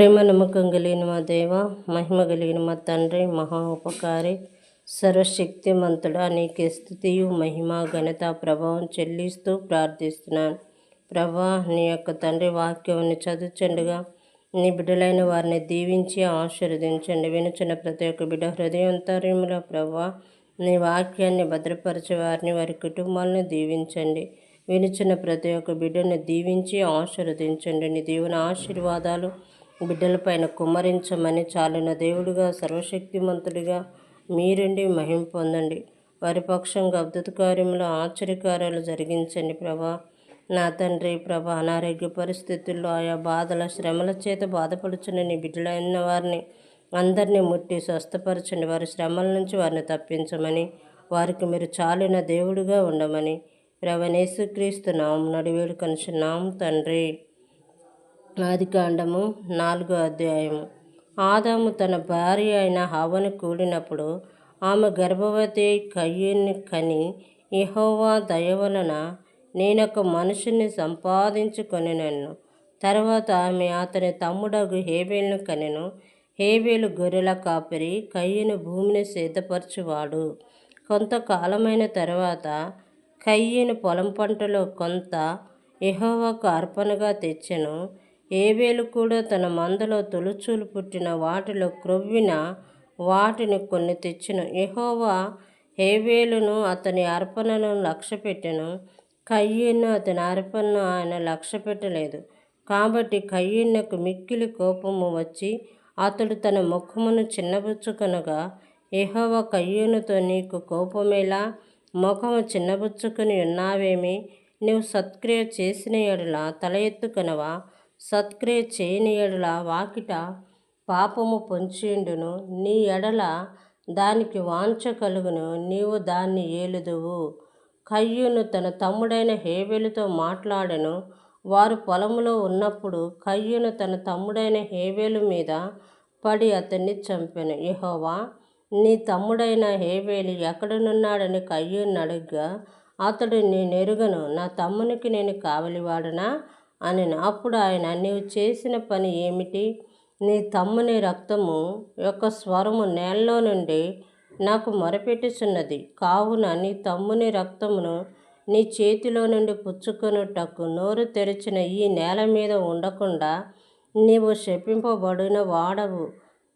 ప్రేమ నమ్మకం కలిగిన మా దేవ మహిమ కలిగిన మా తండ్రి మహా ఉపకారి సర్వశక్తిమంతుడా నీకే స్థుతియు మహిమ ఘనత ప్రభావం చెల్లిస్తూ ప్రార్థిస్తున్నాను. ప్రభా నీ యొక్క తండ్రి వాక్యాన్ని చదువుచండుగా. నీ బిడ్డలైన వారిని దీవించి ఆశీర్వదించండి. వినుచున్న ప్రతి ఒక్క బిడ్డ హృదయంతర్యంలో ప్రభా. నీ వాక్యాన్ని భద్రపరిచే వారిని వారి కుటుంబాలను దీవించండి. వినుచున్న ప్రతి ఒక్క బిడ్డను దీవించి ఆశీర్వదించండి. నీ దీవెన ఆశీర్వాదాలు బిడ్డలపైన కుమ్మరించమని చాలిన దేవుడిగా సర్వశక్తిమంతుడిగా మీరుండి మహిం పొందండి. వారి పక్షంగా అద్భుత కార్యములు ఆశ్చర్యకార్యాలు జరిగించండి ప్రభా. నా తండ్రి ప్రభా అనారోగ్య పరిస్థితుల్లో ఆయా బాధల శ్రమల చేత బాధపడుచున్న నీ బిడ్డలైన వారిని అందరినీ ముట్టి స్వస్థపరచండి. వారి శ్రమల నుంచి వారిని తప్పించమని వారికి మీరు చాలిన దేవుడిగా ఉండమని ప్రభనేసుక్రీస్తు నామం నడివేడు కనుచున్నాం తండ్రి. ఆదికాండము నాలుగో అధ్యాయము. ఆదాము తన భార్య అయిన హవను కూడినప్పుడు ఆమె గర్భవతి కయ్యని కని ఇహోవా దయ వలన నేనొక మనుషుని సంపాదించుకొని నన్ను తర్వాత ఆమె అతని తమ్ముడగు హేబేలును కనెను. హేబేలు గొర్రెల కాపరి కయ్యను భూమిని సిద్ధపరచువాడు. కొంతకాలమైన తర్వాత కయ్యను పొలం పంటలో కొంత యెహోవాకు అర్పణగా తెచ్చెను. ఏబేలు కూడా తన మందలో తొలుచూలు పుట్టిన వాటిలో క్రొవ్విన వాటిని కొన్ని తెచ్చెను. యహోవా హేబేలును అతని అర్పణను లక్ష్యపెట్టెను. కయ్యను అతని అర్పణను ఆయన లక్ష్యపెట్టలేదు. కాబట్టి కయ్యన్నకు మిక్కిలి కోపము వచ్చి అతడు తన ముఖమును చిన్నబుచ్చుకొనగా యెహోవా కయ్యూనుతో నీకు కోపమేలా? ముఖము చిన్నబుచ్చుకుని ఉన్నావేమి? నీవు సత్క్రియ చేసిన ఎడల తల ఎత్తుకొనవా? సత్క్రియ చేయని ఎడల వాకిట పాపము పొంచిండును నీ ఎడల దానికి వాంఛ కలుగును. నీవు దాన్ని ఏలుదువు. కయ్యూను తన తమ్ముడైన హేవేలుతో మాట్లాడెను. వారు పొలములో ఉన్నప్పుడు కయ్యూను తన తమ్ముడైన హేవేలు మీద పడి అతన్ని చంపెను. యహోవా నీ తమ్ముడైన హేబేలు ఎక్కడనున్నాడని కయ్యూను అడుగ్గా అతడు నేనెరుగను నా తమ్మునికి నేను కావలివాడనా? అని అప్పుడు ఆయన నీవు చేసిన పని ఏమిటి? నీ తమ్ముని రక్తము యొక్క స్వరము నేలలో నుండి నాకు మొరపెట్టుచున్నది. కావున నీ తమ్ముని రక్తమును నీ చేతిలో నుండి పుచ్చుకొనుటకు నోరు తెరిచిన ఈ నేల మీద ఉండకుండా నీవు శపింపబడిన వాడవు.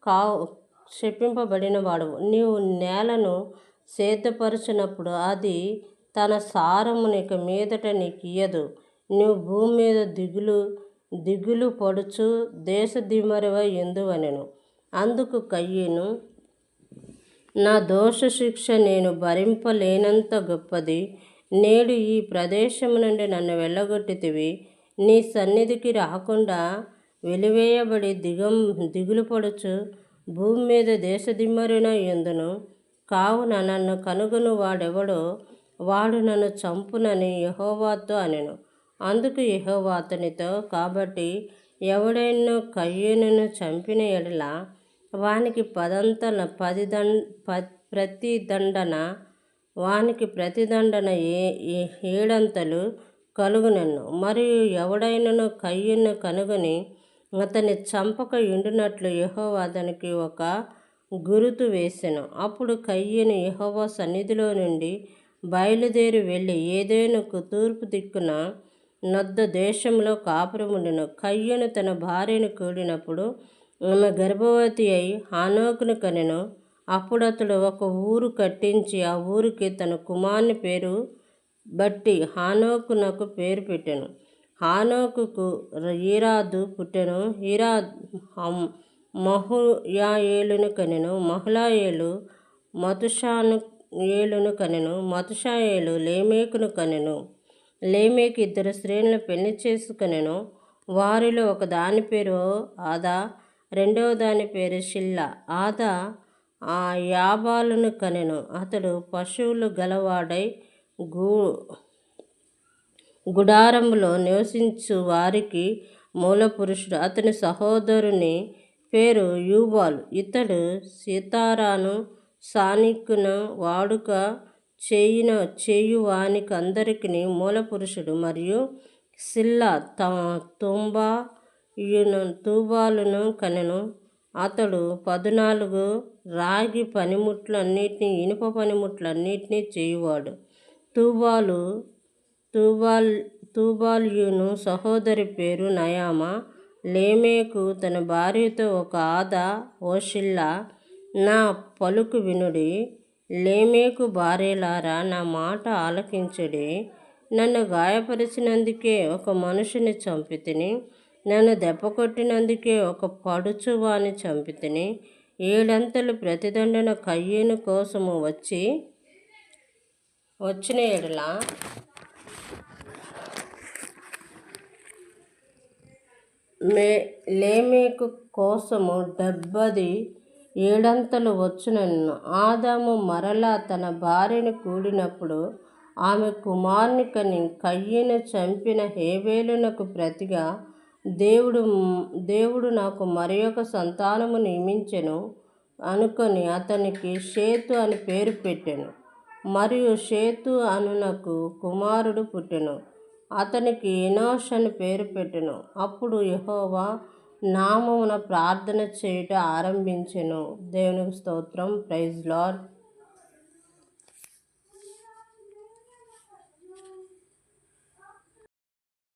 కావు శపింపబడిన వాడవు. నీవు నేలను సేద్యపరచినప్పుడు అది తన సారము నీకు మీదట నీకు ఇయ్యదు. నీవు భూమి మీద దిగులు దిగులు పడుచు దేశ దిమరివై ఎందువనెను? అందుకు కయ్యను. నా దోష శిక్ష నేను భరింపలేనంత గొప్పది. నేడు ఈ ప్రదేశం నుండి నన్ను వెళ్ళగొట్టితివి. నీ సన్నిధికి రాకుండా వెలివేయబడి దిగం దిగులు పడుచు భూమి మీద దేశదిమ్మరిన ఎందును? కావున నన్ను కనుగొను వాడెవడో వాడు నన్ను చంపునని యహోవాతో అనెను. అందుకు యహోవా అతనితో కాబట్టి ఎవడైనా కయ్యూనును చంపిన ఎడల వానికి పదంతల పది దండ ప్రతి దండన వానికి ప్రతిదండన ఏ ఏడంతలు కలుగునన్ను మరియు ఎవడైనను కయ్యను కనుగొని అతని చంపక ఉండినట్లు యహోవా అతనికి ఒక గురుతు వేసెను. అప్పుడు కయ్యను యహోవా సన్నిధిలో నుండి బయలుదేరి వెళ్ళి ఏదేనుకు తూర్పు దిక్కున నొద్ద దేశంలో కాపురముండెను. కయ్యను తన భార్యను కూడినప్పుడు ఆమె గర్భవతి అయి హానోకును కనెను. అప్పుడు అతడు ఒక ఊరు కట్టించి ఆ ఊరికి తన కుమారుని పేరు బట్టి హానోకునకు పేరు పెట్టెను. హానోకుకు ఈరాదు పుట్టెను. ఈరాద్ మహుయాయేలును కనెను. మహులాయేలు మతుషాను ఏలును కనెను. మతుషాయేలు లేమేకును కనెను. లేమేకి ఇద్దరు స్త్రీలను పెళ్ళి చేసుకునెను. వారిలో ఒక దాని పేరు ఆదా రెండవ దాని పేరు షిల్లా. ఆదా ఆ యాబాలును కనెను. అతడు పశువులు గలవాడై గు గుడారంలో నివసించు వారికి మూలపురుషుడు. అతని సహోదరుని పేరు యూబాలు. ఇతడు సీతారాను సానిక్కున వాడుక చేయిన చేయువానికి అందరికీ మూలపురుషుడు మరియు సిల్లా తుంబా యును తూబాలును కనెను. అతడు పద్నాలుగు రాగి పనిముట్లన్నిటినీ ఇనుప పనిముట్లన్నిటినీ చేయువాడు. తూబాలు తూబాల్ తూబాల్యును సహోదరి పేరు నయామ. లేమేకు తన భార్యతో ఒక ఆదా ఓషిల్లా నా పలుకు వినుడి లేమేకు భార్యలారా నా మాట ఆలకించుడి. నన్ను గాయపరిచినందుకే ఒక మనుషుని చంపితిని. నన్ను దెబ్బ కొట్టినందుకే ఒక పడుచువాని చంపితిని. ఏడంతలు ప్రతిదండన కయ్యేను కోసము వచ్చి వచ్చిన ఎడల మే లేమేకు కోసము డెబ్బది ఏడంతలు వచ్చునన్ను ఆదాము మరలా తన భార్యను కూడినప్పుడు ఆమె కుమారుని కని కయ్యను చంపిన హేబేలునకు ప్రతిగా దేవుడు దేవుడు నాకు మరి ఒక సంతానము నియమించెను అనుకొని అతనికి షేతు అని పేరు పెట్టెను. మరియు షేతు అనునకు కుమారుడు పుట్టెను. అతనికి ఇనోష్ అని పేరు పెట్టెను. అప్పుడు యహోవా నామమున ప్రార్థన చేయుట ఆరంభించెను. దేవునికి స్తోత్రం. Praise lord.